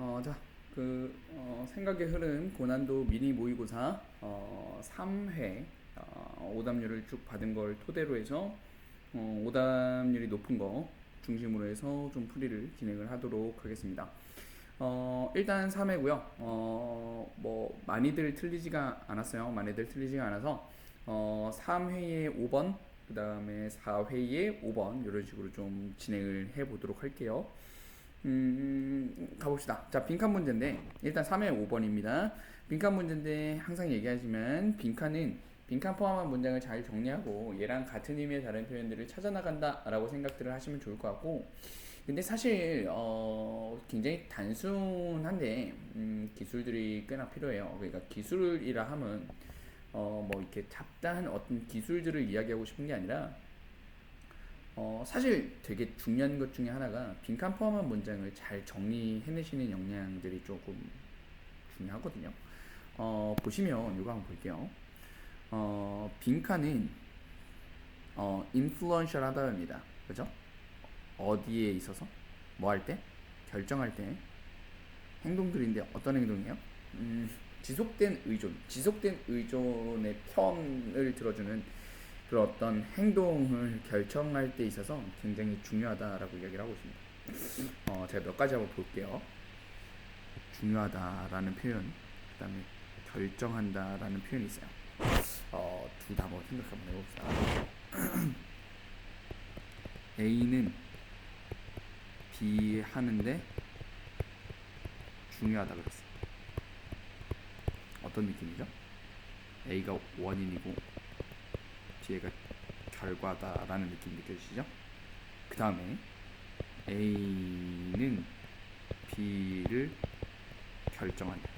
어, 자, 그 어, 생각의 흐름 고난도 미니 모의고사 어, 3회 어, 오답률을 쭉 받은 걸 토대로 해서 어, 오답률이 높은 거 중심으로 해서 좀 풀이를 진행을 하도록 하겠습니다. 어, 일단 3회고요. 어, 뭐 많이들 틀리지가 않았어요. 많이들 틀리지가 않아서 어, 3회에 5번, 그 다음에 4회에 5번 이런 식으로 좀 진행을 해 보도록 할게요. 음, 가봅시다. 자, 빈칸 문제인데, 일단 3회 5번입니다. 빈칸 문제인데, 항상 얘기하지만, 빈칸은 빈칸 포함한 문장을 잘 정리하고, 얘랑 같은 의미의 다른 표현들을 찾아나간다, 라고 생각들을 하시면 좋을 것 같고, 근데 사실, 어, 굉장히 단순한데, 음, 기술들이 꽤나 필요해요. 그러니까 기술이라 하면, 어, 뭐, 이렇게 잡다한 어떤 기술들을 이야기하고 싶은 게 아니라, 어, 사실 되게 중요한 것 중에 하나가 빈칸 포함한 문장을 잘 정리해내시는 역량들이 조금 중요하거든요. 어, 보시면 이거 한번 볼게요. 어, 빈칸은 어, 인플루언셜하다입니다. 그죠? 어디에 있어서? 뭐 할 때? 결정할 때 행동들인데 어떤 행동이에요? 음, 지속된 의존, 지속된 의존의 편을 들어주는 그런 어떤 행동을 결정할 때 있어서 굉장히 중요하다라고 이야기를 하고 있습니다. 어, 제가 몇 가지 한번 볼게요. 중요하다라는 표현, 그 다음에 결정한다라는 표현이 있어요. 어, 둘다 한번 생각 한번 해봅시다. A는 B 하는데 중요하다 그랬어. 어떤 느낌이죠? A가 원인이고 뒤에가 결과다라는 느낌 느껴지시죠? 그 다음에 A는 B를 결정한다.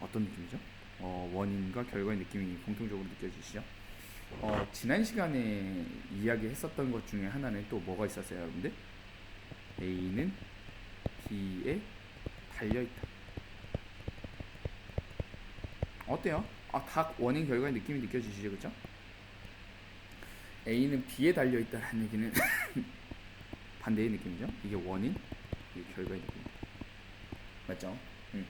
어떤 느낌이죠? 어, 원인과 결과의 느낌이 공통적으로 느껴지시죠? 어, 지난 시간에 이야기했었던 것 중에 하나는 또 뭐가 있었어요, 여러분들? A는 B에 달려있다. 어때요? 아, 각 원인 결과의 느낌이 느껴지시죠, 그죠? A는 B에 달려 있다라는 얘기는 반대의 느낌이죠. 이게 원인, 이게 결과의 느낌. 맞죠? 음.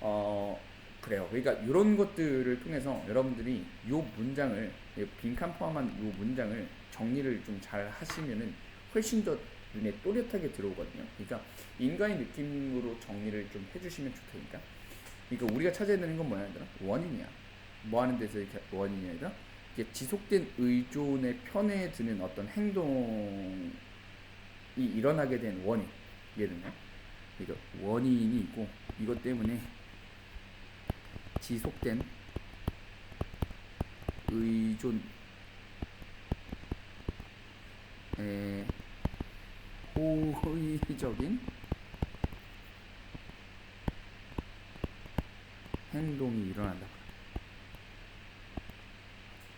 어, 그래요. 그러니까 이런 것들을 통해서 여러분들이 이 문장을 이 빈칸 포함한 이 문장을 정리를 좀 잘 하시면은 훨씬 더 눈에 또렷하게 들어오거든요. 그러니까 인간의 느낌으로 정리를 좀 해주시면 좋다니까. 그러니까 우리가 찾아야 되는 건 뭐야, 얘들아? 원인이야. 뭐 하는 데서 이렇게 원인이야, 얘들아? 이게 지속된 의존의 편에 드는 어떤 행동이 일어나게 된 원인. 이해됐나요? 원인이 있고, 이것 때문에 지속된 의존, 에, 호의적인 행동이 일어난다.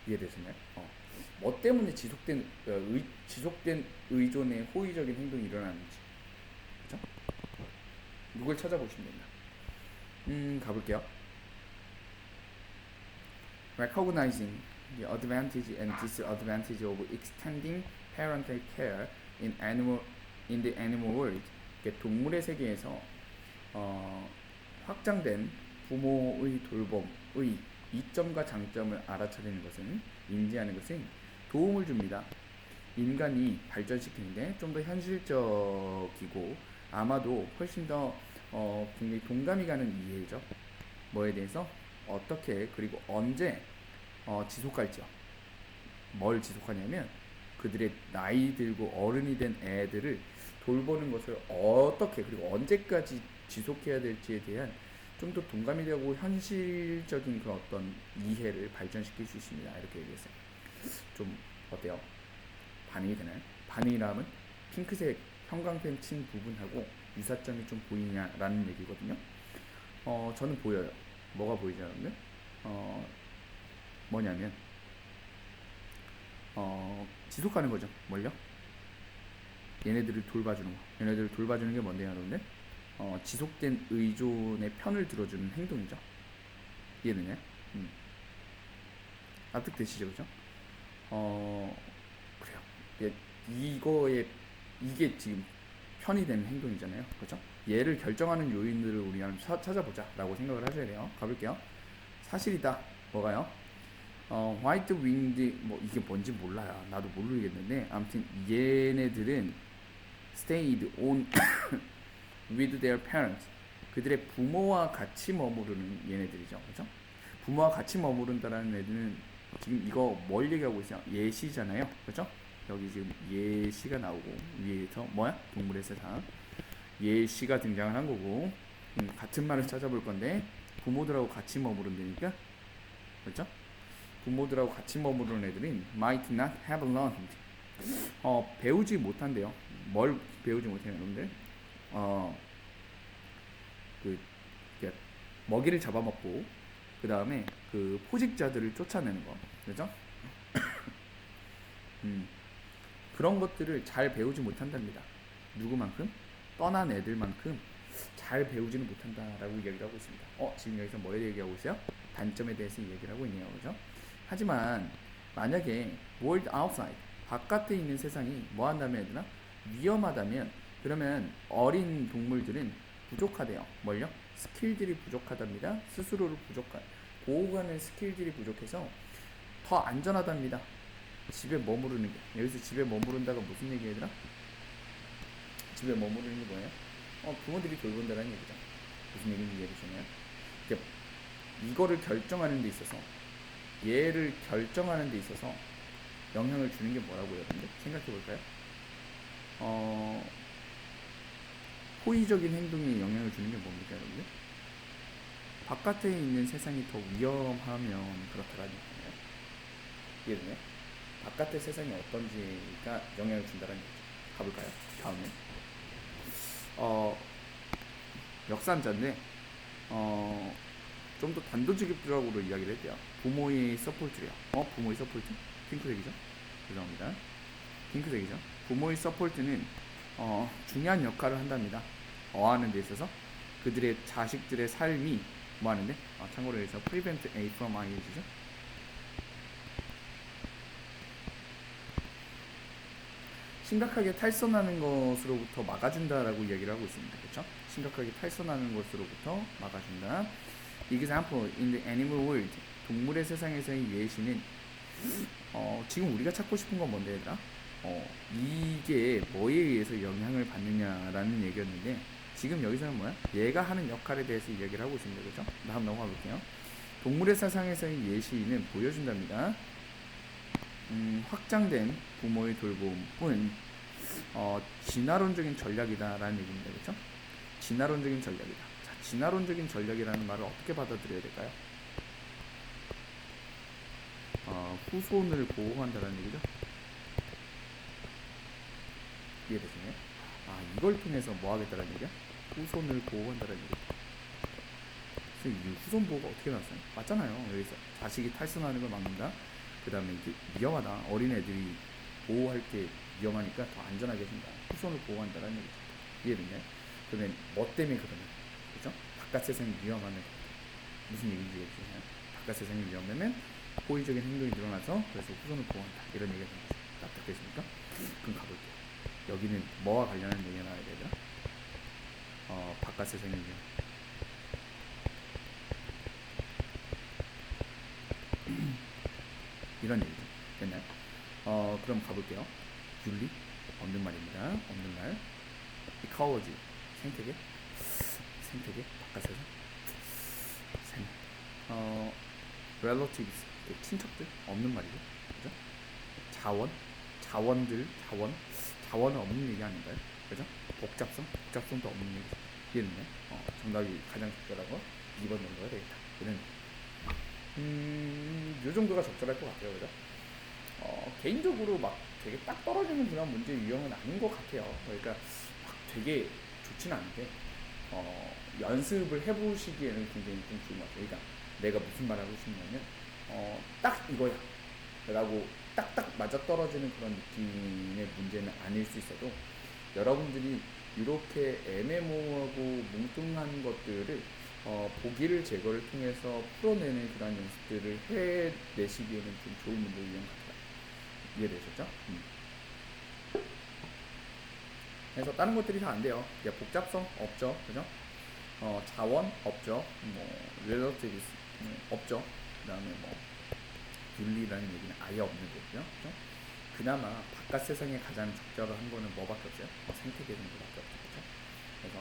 이해되시나요? 어. 뭐 때문에 지속된 어, 의, 지속된 의존의 호의적인 행동이 일어나는지, 그죠? 이걸 찾아보시면 됩니다. 음, 가볼게요. Recognizing the advantage and disadvantage of extending parental care in animal in the animal world. 동물의 세계에서 어, 확장된 부모의 돌봄의 이점과 장점을 알아차리는 것은 인지하는 것은 도움을 줍니다. 인간이 발전시키는데 좀 더 현실적이고 아마도 훨씬 더 어, 굉장히 동감이 가는 이해죠. 뭐에 대해서 어떻게 그리고 언제 어, 지속할지요. 뭘 지속하냐면 그들의 나이 들고 어른이 된 애들을 돌보는 것을 어떻게 그리고 언제까지 지속해야 될지에 대한 좀 더 동감이 되고 현실적인 그 어떤 이해를 발전시킬 수 있습니다. 이렇게 얘기했어요. 좀 어때요? 반응이 되나요? 반응이라면 핑크색 형광펜 친 부분하고 유사점이 좀 보이냐라는 얘기거든요. 어, 저는 보여요. 뭐가 여러분들? 어, 뭐냐면, 어, 지속하는 거죠. 뭘요? 얘네들을 돌봐주는 거. 얘네들을 돌봐주는 게 뭔데요, 여러분들? 어, 지속된 의존의 편을 들어주는 행동이죠. 이해되나요? 음. 납득되시죠, 그죠? 어, 그래요. 예, 이거에, 이게 지금 편이 되는 행동이잖아요. 그렇죠? 얘를 결정하는 요인들을 우리 한번 차- 찾아보자 라고 생각을 하셔야 돼요. 가볼게요. 사실이다. 뭐가요? 어, 화이트 윙드 뭐 이게 뭔지 몰라요. 나도 모르겠는데 아무튼 얘네들은 stayed on with their parents. 그들의 부모와 같이 머무르는 얘네들이죠. 그렇죠? 부모와 같이 머무른다라는 애들은 지금 이거 뭘 얘기하고 있어요? 예시잖아요. 그렇죠? 여기 지금 예시가 나오고 위에서 뭐야? 동물의 세상 예시가 등장을 한 거고 음, 같은 말을 찾아볼 건데 부모들하고 같이 머무른다니까 그렇죠? 부모들하고 같이 머무르는 애들은 might not have learned 어 배우지 못한대요. 뭘 배우지 못해요, 여러분들? 어 그 먹이를 잡아먹고 그 다음에 그 포식자들을 쫓아내는 거, 그죠? 음 그런 것들을 잘 배우지 못한답니다. 누구만큼? 떠난 애들만큼 잘 배우지는 못한다라고 이야기를 하고 있습니다. 어 지금 여기서 대해 얘기하고 있어요? 단점에 대해서 얘기를 하고 있네요, 그죠? 하지만 만약에 world outside 바깥에 있는 세상이 뭐 한다면 얘들아 위험하다면 그러면 어린 동물들은 부족하대요. 뭘요? 스킬들이 부족하답니다. 스스로를 부족한 보호하는 스킬들이 부족해서 더 안전하답니다. 집에 머무르는 게 여기서 집에 머무른다가 무슨 얘기 얘들아? 집에 머무르는 게 뭐예요? 어 부모들이 돌본다는 얘기죠. 무슨 얘기인지 이해되시나요? 이거를 결정하는 데 있어서 얘를 결정하는 데 있어서 영향을 주는 게 뭐라고요, 여러분들? 생각해 볼까요? 어, 호의적인 행동에 영향을 주는 게 뭡니까, 여러분들? 바깥에 있는 세상이 더 위험하면 그렇다라는 얘기예요. 이해되나요? 바깥의 세상이 어떤지가 영향을 준다는 얘기죠. 가볼까요? 다음에. 어, 역산자인데, 어, 좀 더 단도직입적으로 이야기를 했대요. 부모의 서포트래요. 어, 부모의 서포트? 핑크색이죠? 죄송합니다. 핑크색이죠. 부모의 서포트는 어, 중요한 역할을 한답니다. 어하는 데 있어서 그들의 자식들의 삶이 뭐 하는데? 아, 참고로 해서 prevent A from IH죠. 심각하게 탈선하는 것으로부터 막아준다라고 이야기를 하고 있습니다. 그렇죠? 심각하게 탈선하는 것으로부터 막아준다. Example in the animal world 동물의 세상에서의 예시는 어, 지금 우리가 찾고 싶은 건 뭔데 얘들아? 어, 이게 뭐에 의해서 영향을 받느냐라는 얘기였는데 지금 여기서는 뭐야? 얘가 하는 역할에 대해서 이야기를 하고 있습니다. 그죠? 다음 넘어가 볼게요. 동물의 세상에서의 예시는 보여준답니다. 음, 확장된 부모의 돌봄은 어, 진화론적인 전략이다라는 얘기입니다. 그렇죠? 진화론적인 전략이다. 자, 진화론적인 전략이라는 말을 어떻게 받아들여야 될까요? 어, 후손을 보호한다는 얘기죠. 이해되시나요? 아 이걸 통해서 뭐 하겠다는 얘기야? 후손을 보호한다는 얘기. 그래서 이 후손 보호가 어떻게 나왔어요? 맞잖아요. 여기서 자식이 탈선하는 걸 막는다. 그 다음에 이게 위험하다. 어린애들이 보호할 게 위험하니까 더 안전하게 해준다. 후손을 보호한다는 얘기죠. 이해됐나요? 그러면 뭐 때문에 그러냐? 그죠? 바깥 세상이 위험하면 무슨 얘기인지 이해되시나요? 바깥 세상이 위험하면 호의적인 행동이 늘어나서 그래서 후손을 보호한다. 이런 얘기가 됩니다. 납득되십니까? 그럼 가볼게요. 여기는 뭐와 관련한 얘기가 나와야 되죠? 어, 바깥 세상이 위험. 이런 얘기죠. 됐나요? 어, 그럼 가볼게요. 윤리? 없는 말입니다. 없는 말. 이카오지. 생태계? 생태계? 바깥 세상? 생. 어, relatives. 그 친척들? 없는 말이죠. 그죠? 자원? 자원들? 자원? 자원은 없는 얘기 아닌가요? 그죠? 복잡성? 복잡성도 없는 얘기죠. 이해됐나요? 어, 정답이 가장 적절한 거 2번 정도가 되겠다. 이런 음, 요 정도가 적절할 것 같아요, 그죠? 어, 개인적으로 막 되게 딱 떨어지는 그런 문제 유형은 아닌 것 같아요. 그러니까 막 되게 좋지는 않은데, 어, 연습을 해보시기에는 굉장히 좀 좋은 것 같아요. 그러니까 내가 무슨 말 하고 싶냐면, 어, 딱 이거야. 라고 딱딱 맞아 떨어지는 그런 느낌의 문제는 아닐 수 있어도, 여러분들이 이렇게 애매모호하고 뭉뚱한 것들을 어, 보기를 제거를 통해서 풀어내는 그런 연습들을 해내시기에는 좀 좋은 문제 유형 같아요. 이해되셨죠? 음. 그래서 다른 것들이 다 안 돼요. 이제 복잡성 없죠, 그죠? 어, 자원 없죠. 뭐 relatives 음, 없죠. 그다음에 뭐 윤리라는 얘기는 아예 없는 거고요. 그죠? 그나마 바깥 세상에 가장 적절한 거는 뭐밖에 없어요? 뭐 생태 계 정도밖에 없죠. 그죠? 그래서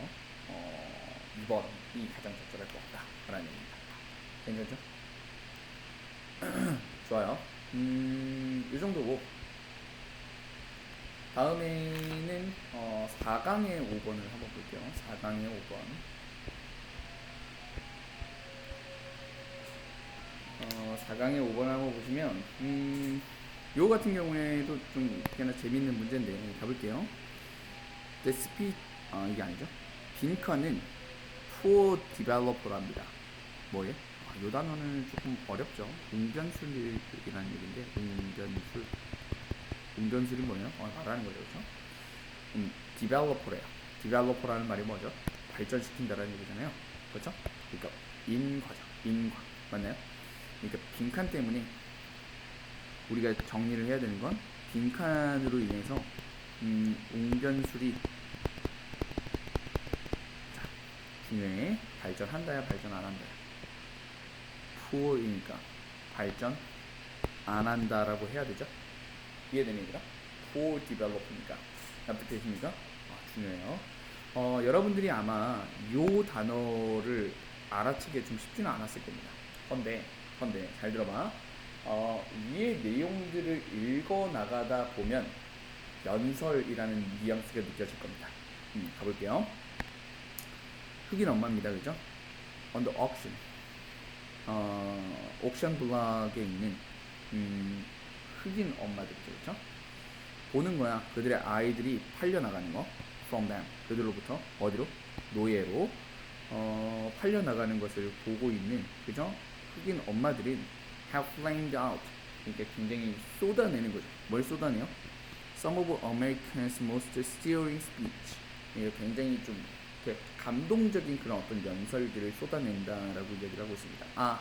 어, 2번이 가장 적절할 것 같다라는 얘기입니다. 괜찮죠? 좋아요. 음, 이 정도고 다음에는 어, 4강의 5번을 한번 볼게요. 4강의 5번. 어, 4강의 5번 한번 보시면 음, 요 같은 경우에도 좀 꽤나 재밌는 문제인데 가볼게요. Speed 아 이게 아니죠. 빈컨은 poor developer랍니다. 뭐예? 아, 요 단어는 조금 어렵죠. 웅변술이라는 얘기인데 웅변술 웅변술이 뭐예요? 어, 말하는 거죠, 그렇죠? 음, developer래요. developer라는 말이 뭐죠? 발전시킨다라는 얘기잖아요. 그렇죠? 그러니까 인과죠. 인과 맞나요? 그러니까 빈칸 때문에 우리가 정리를 해야 되는 건 빈칸으로 인해서 음, 웅변술이 자, 중요해. 발전한다야 발전 안 한다야? poor이니까 발전 안 한다라고 해야 되죠? 이해됩니까? poor develop니까. 납득되십니까? 아, 중요해요. 어, 여러분들이 아마 요 단어를 알아채기 좀 쉽지는 않았을 겁니다. 헌데 헌데 잘 들어봐 어, 위의 내용들을 읽어 나가다 보면 연설이라는 뉘앙스가 느껴질 겁니다. 음, 가볼게요. 흑인 엄마입니다, 그죠? On the auction, 어, 옥션 블락에 있는 음, 흑인 엄마들이죠, 그죠? 보는 거야. 그들의 아이들이 팔려 나가는 거, from them, 그들로부터 어디로? 노예로 어, 팔려 나가는 것을 보고 있는, 그죠? 흑인 엄마들이 have flamed out. 그러니까 굉장히 쏟아내는 거죠. 뭘 쏟아내요? Some of Americans' most stirring speech. 이게 굉장히 좀 감동적인 그런 어떤 연설들을 쏟아낸다라고 얘기를 하고 있습니다. 아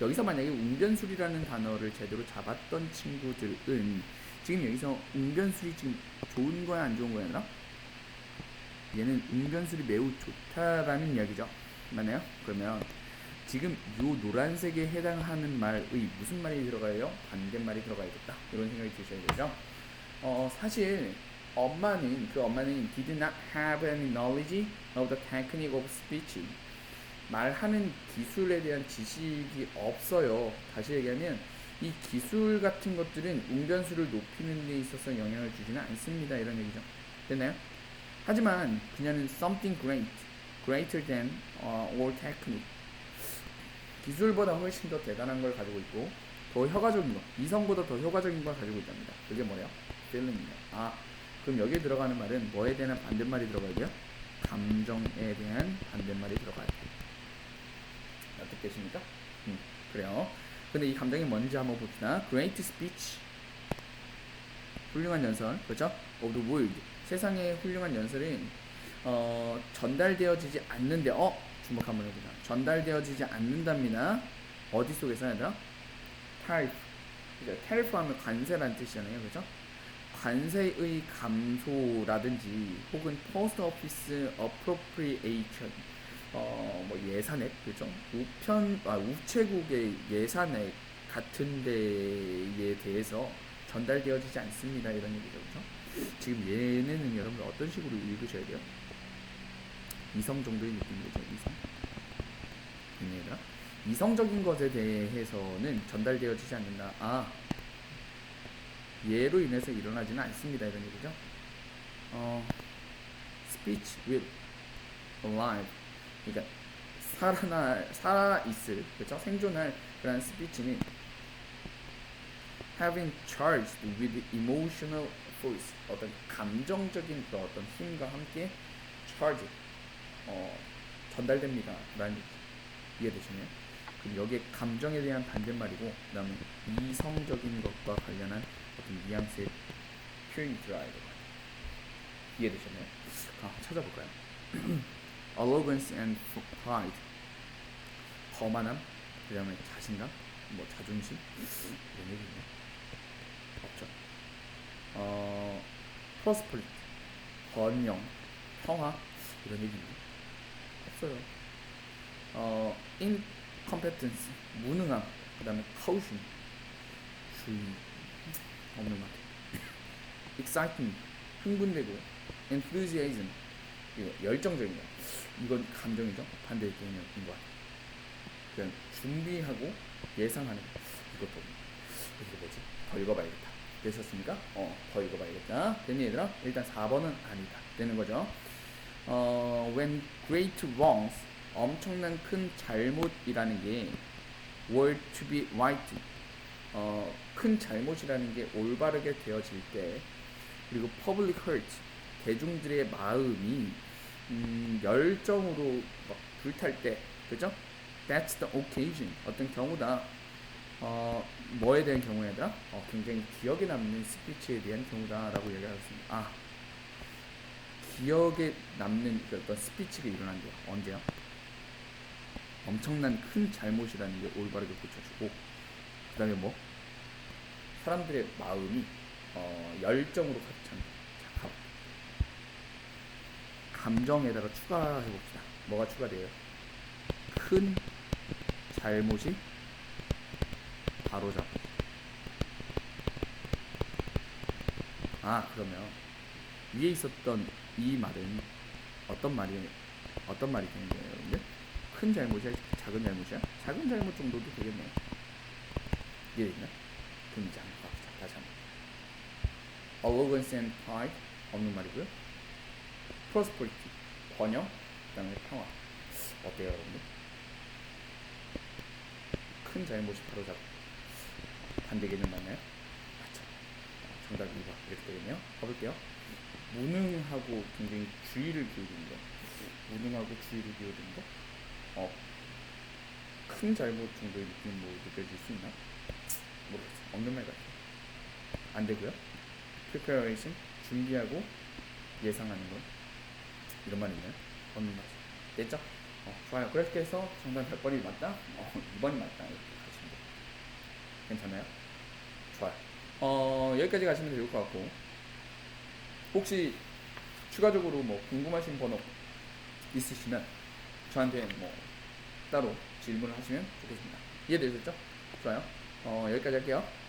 여기서 만약에 웅변술이라는 단어를 제대로 잡았던 친구들은 지금 여기서 웅변술이 지금 좋은 거야 안 좋은 거야 얘들아? 얘는 웅변술이 매우 좋다라는 이야기죠. 맞나요? 그러면 지금 요 노란색에 해당하는 말의 무슨 말이 들어가요? 반대말이 들어가야겠다. 이런 생각이 드셔야 되죠. 어, 사실 엄마는 그 엄마는 did not have any knowledge of the technique of speech. 말하는 기술에 대한 지식이 없어요. 다시 얘기하면 이 기술 같은 것들은 웅변수를 높이는 데 있어서 영향을 주지는 않습니다. 이런 얘기죠. 됐나요? 하지만 그녀는 something great, greater than uh, all technique. 기술보다 훨씬 더 대단한 걸 가지고 있고 더 효과적인 거, 이성보다 더 효과적인 걸 가지고 있답니다. 그게 뭐예요? feeling이에요. 아, 그럼 여기에 들어가는 말은 뭐에 대한 반대말이 들어가야 돼요? 감정에 대한 반대말이 들어가야 돼요. 납득되십니까? 음, 그래요. 근데 이 감정이 뭔지 한번 봅시다. Great speech. 훌륭한 연설, 그렇죠? Of the world. 세상의 훌륭한 연설은 어, 전달되어지지 않는데, 어, 주목 한번 해보자. 전달되어지지 않는답니다. 어디 속에서 얘들아? 타리프. 그죠? 타리프 하면 관세라는 뜻이잖아요. 그죠? 관세의 감소라든지 혹은 포스트 오피스 어프로프리에이션 어, 뭐 예산액 그죠? 우편 아, 우체국의 예산액 같은 데에 대해서 전달되어지지 않습니다. 이런 얘기죠. 그죠? 지금 얘네는 여러분들 어떤 식으로 읽으셔야 돼요? 이성 정도의 느낌이죠. 이성. 얘들아. 이성적인 것에 대해서는 전달되어지지 않는다. 아, 얘로 인해서 일어나지는 않습니다. 이런 얘기죠. 어, speech will alive. 그러니까 살아나 살아 있을 그렇죠? 생존할 그런 스피치는 having charged with emotional force 어떤 감정적인 그 어떤 힘과 함께 charge 어, 전달됩니다. 라는. 이해되시나요? 그럼 여기에 감정에 대한 반대말이고 그 다음에 이성적인 것과 관련한 어떤 뉘앙스의 표현이 들어가야 돼요. 이해되셨나요? 아, 찾아볼까요? arrogance and pride. 거만함, 그 다음에 자신감, 뭐 자존심 이런 얘기 있나요? 없죠. 어, prosperity, 번영, 평화 이런 얘기인데 없어요. 어, incompetence 무능함, 그 다음에 caution 주의 없는 것 exciting 흥분되고 enthusiasm 이거 열정적인 거. 이건 감정이죠. 반대의 개념인 것 같아. 그냥 준비하고 예상하는 거. 이것도 이게 뭐지? 더 읽어봐야겠다. 되셨습니까? 어, 더 읽어봐야겠다. 됐니 얘들아? 일단 4번은 아니다. 되는 거죠. 어, when great wrongs 엄청난 큰 잘못이라는 게 were to be right 어, 큰 잘못이라는 게 올바르게 되어질 때 그리고 public hurt 대중들의 마음이 음, 열정으로 막 불탈 때 그죠? That's the occasion 어떤 경우다 어, 뭐에 대한 경우에다 어, 굉장히 기억에 남는 스피치에 대한 경우다라고 얘기하겠습니다. 아 기억에 남는 그 어떤 스피치가 일어난대요. 언제요? 엄청난 큰 잘못이라는 게 올바르게 고쳐주고 그 다음에 뭐 사람들의 마음이 어, 열정으로 가득 찬. 자, 가- 감정에다가 추가해 봅시다. 뭐가 추가돼요? 큰 잘못이 바로 잡. 아 그러면 위에 있었던 이 말은 어떤 말이 어떤 말이 되는 거예요? 큰 잘못이야, 작은 잘못이야? 작은 잘못 정도도 되겠네요. 이해됐나? 등장. 자, 다시 한 번. Arrogance and pride 없는 말이고요. Prosperity 번영, 그 다음에 평화. 어때요, 여러분들? 큰 잘못이 바로 잡. 반대 개념 맞나요? 맞죠. 어, 정답 2번 이렇게 되겠네요. 가볼게요. 무능하고 굉장히 주의를 기울이는 거. 무능하고 주의를 기울이는 거. 어, 큰 잘못 정도의 느낌 뭐 느껴질 수 있나? 모르겠어. 없는 말 같아. 안 되고요. preparation 준비하고 예상하는 거. 이런 말 있나요? 없는 말. 됐죠? 어, 좋아요. 그렇게 해서 정답 100번이 맞다? 어, 2번이 맞다. 이렇게 가시면 돼요. 괜찮아요? 좋아요. 어, 여기까지 가시면 좋을 것 같고. 혹시 추가적으로 뭐 궁금하신 번호 있으시면 저한테 뭐 따로 질문을 하시면 좋겠습니다. 이해되셨죠? 좋아요. 어, 여기까지 할게요.